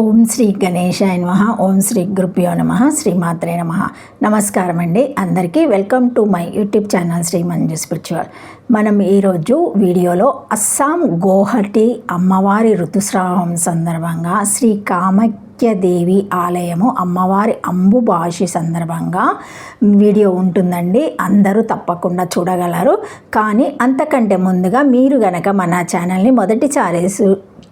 ఓం శ్రీ గణేశాయ నమ ఓం శ్రీ గురుభ్యో నమ శ్రీమాత్రే నమ. నమస్కారం అండి అందరికీ welcome to my YouTube channel Shri Manju spiritual. మనం ఈరోజు వీడియోలో అస్సాం గోహటి అమ్మవారి ఋతుస్రావం సందర్భంగా శ్రీ కామాఖ్యదేవి ఆలయము అమ్మవారి అంబుబాషి సందర్భంగా వీడియో ఉంటుందండి. అందరూ తప్పకుండా చూడగలరు. కానీ అంతకంటే ముందుగా మీరు గనక మన ఛానల్ని మొదటిసారి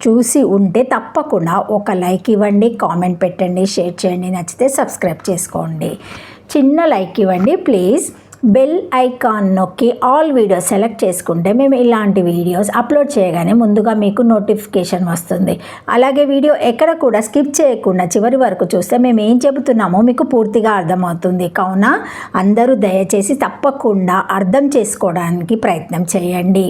చూసి ఉంటే తప్పకుండా ఒక లైక్ ఇవ్వండి కామెంట్ పెట్టండి షేర్ చేయండి నచ్చితే సబ్స్క్రైబ్ చేసుకోండి. చిన్న లైక్ ఇవ్వండి ప్లీజ్. బెల్ ఐకాన్ నొక్కి ఆల్ వీడియోస్ సెలెక్ట్ చేసుకుంటే మేము ఇలాంటి వీడియోస్ అప్లోడ్ చేయగానే ముందుగా మీకు నోటిఫికేషన్ వస్తుంది. అలాగే వీడియో ఎక్కడ కూడా స్కిప్ చేయకుండా చివరి వరకు చూస్తే మేము ఏం చెబుతున్నామో మీకు పూర్తిగా అర్థమవుతుంది. కావున అందరూ దయచేసి తప్పకుండా అర్థం చేసుకోవడానికి ప్రయత్నం చేయండి.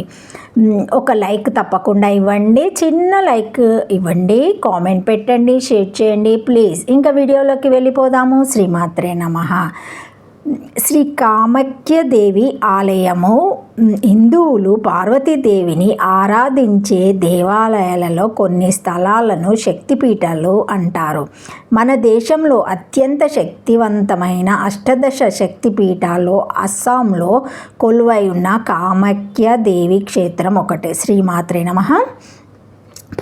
ఒక లైక్ తప్పకుండా ఇవ్వండి. చిన్న లైక్ ఇవ్వండి. కామెంట్ పెట్టండి. షేర్ చేయండి. ప్లీజ్ ఇంకా వీడియోలోకి వెళ్ళిపోదాము. శ్రీమాత్రే నమ. శ్రీ కామాఖ్యదేవి ఆలయము. హిందువులు పార్వతీదేవిని ఆరాధించే దేవాలయాలలో కొన్ని స్థలాలను శక్తిపీఠాలు అంటారు. మన దేశంలో అత్యంత శక్తివంతమైన అష్టదశ శక్తిపీఠాలు అస్సాంలో కొలువై ఉన్న కామాఖ్యదేవి క్షేత్రం ఒకటే. శ్రీమాత్రే నమ.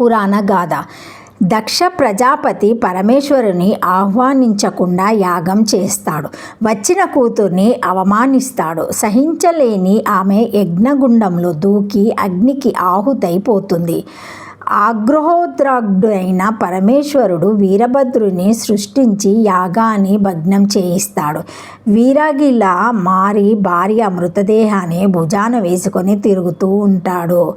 పురాణ గాథ. దక్ష ప్రజాపతి పరమేశ్వరుని ఆహ్వానించకుండా యాగం చేస్తాడు. వచ్చిన కూతుర్ని అవమానిస్తాడు. సహించలేని ఆమె యజ్ఞగుండంలో దూకి అగ్నికి ఆహుతైపోతుంది. ఆగ్రహోద్రాగ్డైన పరమేశ్వరుడు వీరభద్రుని సృష్టించి యాగాన్ని భగ్నం చేయిస్తాడు. వీరాగిలా మారి భార్య మృతదేహాన్ని భుజాన వేసుకొని తిరుగుతూ ఉంటాడు.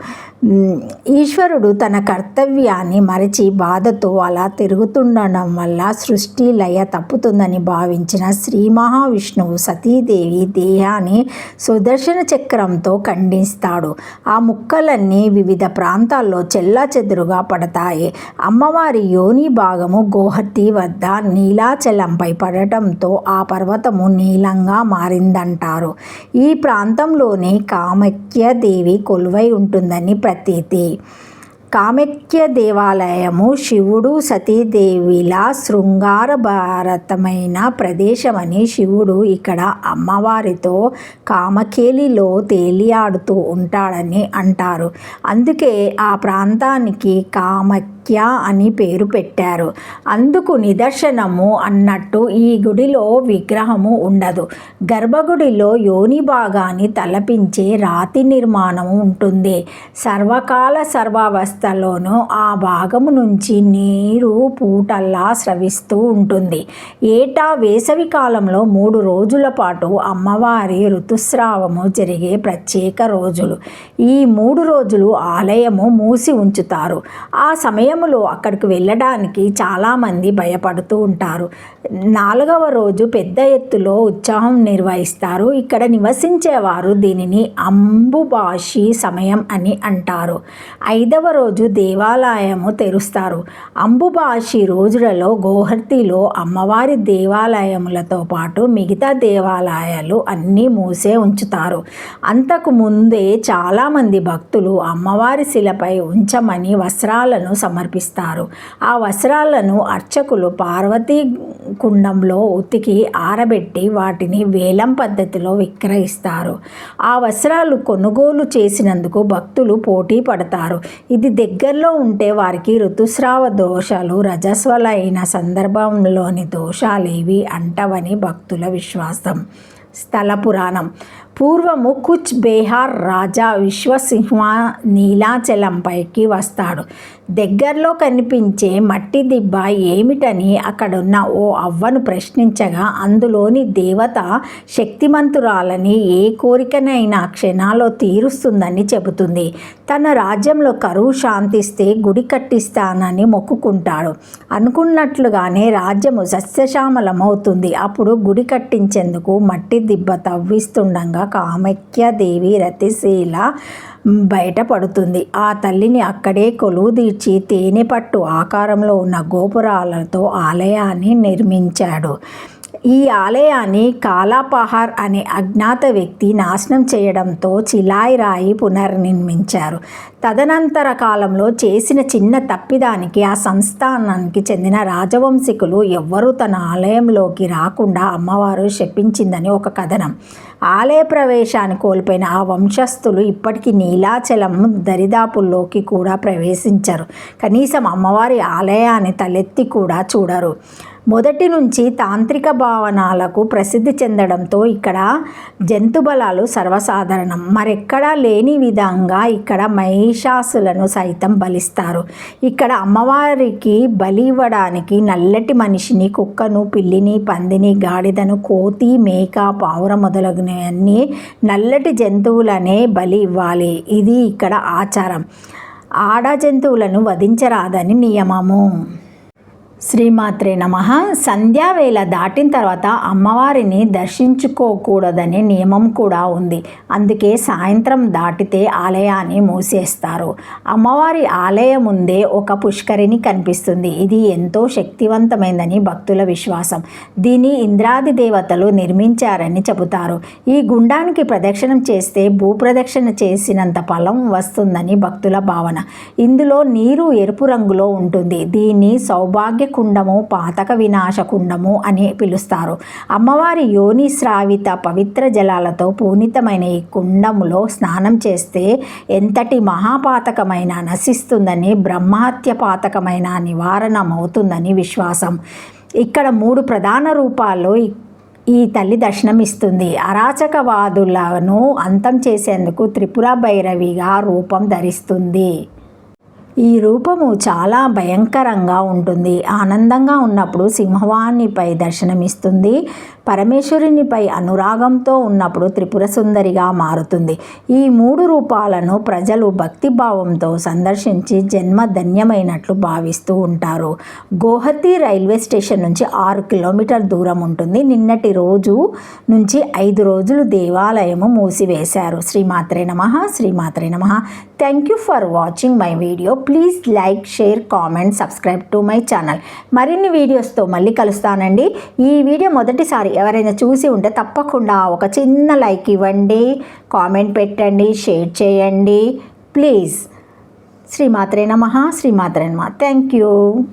ఈశ్వరుడు తన కర్తవ్యాన్ని మరచి బాధతో అలా తిరుగుతుండడం వల్ల సృష్టి లయ తప్పుతుందని భావించిన శ్రీ మహావిష్ణువు సతీదేవి దేహాన్ని సుదర్శన చక్రంతో ఖండిస్తాడు. ఆ ముక్కలన్నీ వివిధ ప్రాంతాల్లో చెల్లా ఎదురుగా పడతాయి. అమ్మవారి యోని భాగము గోహతి వద్ద నీలాచలంపై పడటంతో ఆ పర్వతము నీలంగా మారిందంటారు. ఈ ప్రాంతంలోనే కామాఖ్య దేవి కొలువై ఉంటుందని ప్రతీతి. కామెక్య దేవాలయము శివుడు సతీదేవిల శృంగార భారతమైన ప్రదేశమని శివుడు ఇక్కడ అమ్మవారితో కామకేలిలో తేలియాడుతూ ఉంటాడని అంటారు. అందుకే ఆ ప్రాంతానికి కామాఖ్య అని పేరు పెట్టారు. అందుకు నిదర్శనము అన్నట్టు ఈ గుడిలో విగ్రహము ఉండదు. గర్భగుడిలో యోని భాగాన్ని తలపించే రాతి నిర్మాణము ఉంటుంది. సర్వకాల సర్వావస్థలోనూ ఆ భాగము నుంచి నీరు పూటల్లా స్రవిస్తూ ఉంటుంది. ఏటా వేసవి కాలంలో మూడు రోజుల పాటు అమ్మవారి ఋతుస్రావము జరిగే ప్రత్యేక రోజులు. ఈ మూడు రోజులు ఆలయము మూసి ఉంచుతారు. ఆ ఉదయములో అక్కడికి వెళ్ళడానికి చాలామంది భయపడుతూ ఉంటారు. నాలుగవ రోజు పెద్ద ఎత్తులో ఉత్సాహం నిర్వహిస్తారు. ఇక్కడ నివసించేవారు దీనిని అంబుబాషి సమయం అని అంటారు. ఐదవ రోజు దేవాలయము తెరుస్తారు. అంబుబాషి రోజులలో గోహర్తిలో అమ్మవారి దేవాలయములతో పాటు మిగతా దేవాలయాలు అన్నీ మూసే ఉంచుతారు. అంతకు ముందే చాలామంది భక్తులు అమ్మవారి శిలపై ఉంచమని వస్త్రాలను సమర్పిస్తారు. ఆ వస్త్రాలను అర్చకులు పార్వతీ కుండంలో ఉతికి ఆరబెట్టి వాటిని వేలం పద్ధతిలో విక్రయిస్తారు. ఆ వస్త్రాలు కొనుగోలు చేసినందుకు భక్తులు పోటీ పడతారు. ఇది దగ్గరలో ఉంటే వారికి ఋతుస్రావ దోషాలు రజస్వలైన సందర్భంలోని దోషాలేవి అంటవని భక్తుల విశ్వాసం. స్థల పురాణం. పూర్వము కుచ్ బేహార్ రాజా విశ్వసింహ నీలాచలంపైకి వస్తాడు. దగ్గరలో కనిపించే మట్టి దిబ్బ ఏమిటని అక్కడున్న ఓ అవ్వను ప్రశ్నించగా అందులోని దేవత శక్తిమంతురాలని ఏ కోరికనైనా క్షణాల్లో తీరుస్తుందని చెబుతుంది. తన రాజ్యంలో కరువు శాంతిస్తే గుడి కట్టిస్తానని మొక్కుకుంటాడు. అనుకున్నట్లుగానే రాజ్యము సస్యశ్యామలమవుతుంది. అప్పుడు గుడి కట్టించేందుకు మట్టి దిబ్బ తవ్విస్తుండగా కామాఖ్యదేవి రతిశీల బయటపడుతుంది ఆ తల్లిని అక్కడే కొలువు తీర్చి తేనె పట్టు ఆకారంలో ఉన్న గోపురాలతో ఆలయాన్ని నిర్మించాడు. ఈ ఆలయాన్ని కాలాపహార్ అనే అజ్ఞాత వ్యక్తి నాశనం చేయడంతో చిలాయి రాయి పునర్నిర్మించారు. తదనంతర కాలంలో చేసిన చిన్న తప్పిదానికి ఆ సంస్థానానికి చెందిన రాజవంశికులు ఎవ్వరూ తన ఆలయంలోకి రాకుండా అమ్మవారు శపించిందని ఒక కథనం. ఆలయ ప్రవేశాన్ని కోల్పోయిన ఆ వంశస్థులు ఇప్పటికీ నీలాచలం దరిదాపుల్లోకి కూడా ప్రవేశించరు. కనీసం అమ్మవారి ఆలయాన్ని తలెత్తి కూడా చూడరు. మొదటి నుంచి తాంత్రిక భావనాలకు ప్రసిద్ధి చెందడంతో ఇక్కడ జంతు బలాలు సర్వసాధారణం. మరెక్కడా లేని విధంగా ఇక్కడ మహిషాసులను సైతం బలిస్తారు. ఇక్కడ అమ్మవారికి బలి ఇవ్వడానికి నల్లటి మనిషిని కుక్కను పిల్లిని పందిని గాడిదను కోతి మేక పావుర మొదలగునవన్నీ నల్లటి జంతువులనే బలి ఇవ్వాలి. ఇది ఇక్కడ ఆచారం. ఆడ జంతువులను వధించరాదని నియమము. శ్రీమాత్రే నమ. సంధ్యావేళ దాటిన తర్వాత అమ్మవారిని దర్శించుకోకూడదనే నియమం కూడా ఉంది. అందుకే సాయంత్రం దాటితే ఆలయాన్ని మూసేస్తారు. అమ్మవారి ఆలయం ముందే ఒక పుష్కరిణి కనిపిస్తుంది. ఇది ఎంతో శక్తివంతమైందని భక్తుల విశ్వాసం. దీన్ని ఇంద్రాది దేవతలు నిర్మించారని చెబుతారు. ఈ గుండానికి ప్రదక్షిణం చేస్తే భూప్రదక్షిణ చేసినంత ఫలం వస్తుందని భక్తుల భావన. ఇందులో నీరు ఎరుపు రంగులో ఉంటుంది. దీన్ని సౌభాగ్య కుండము పాతక వినాశ కుండము అని పిలుస్తారు. అమ్మవారి యోని శ్రావిత పవిత్ర జలాలతో పూనితమైన ఈ కుండములో స్నానం చేస్తే ఎంతటి మహాపాతకమైన నశిస్తుందని బ్రహ్మహత్య పాతకమైన నివారణమవుతుందని విశ్వాసం. ఇక్కడ మూడు ప్రధాన రూపాల్లో ఈ తల్లి దర్శనమిస్తుంది. అరాచకవాదులను అంతం చేసేందుకు త్రిపుర భైరవిగా రూపం ధరిస్తుంది. ఈ రూపము చాలా భయంకరంగా ఉంటుంది. ఆనందంగా ఉన్నప్పుడు సింహవాణిపై దర్శనమిస్తుంది. పరమేశ్వరునిపై అనురాగంతో ఉన్నప్పుడు త్రిపుర సుందరిగా మారుతుంది. ఈ మూడు రూపాలను ప్రజలు భక్తిభావంతో సందర్శించి జన్మ ధన్యమైనట్లు భావిస్తూ ఉంటారు. గోహతి రైల్వే స్టేషన్ నుంచి ఆరు కిలోమీటర్ దూరం ఉంటుంది. నిన్నటి రోజు నుంచి ఐదు రోజులు దేవాలయము మూసివేశారు. శ్రీమాత్రే నమ శ్రీమాత్రే నమ. Thank you for watching my video please like share comment subscribe to my channel మరిన్ని వీడియోస్తో మళ్ళీ కలుస్తానండి. ఈ వీడియో మొదటిసారి ఎవరైనా చూసి ఉంటే తప్పకుండా ఒక చిన్న లైక్ ఇవ్వండి కామెంట్ పెట్టండి షేర్ చేయండి. ప్లీజ్. శ్రీమాత్రే నమ శ్రీమాత్రే నమ. Thank you.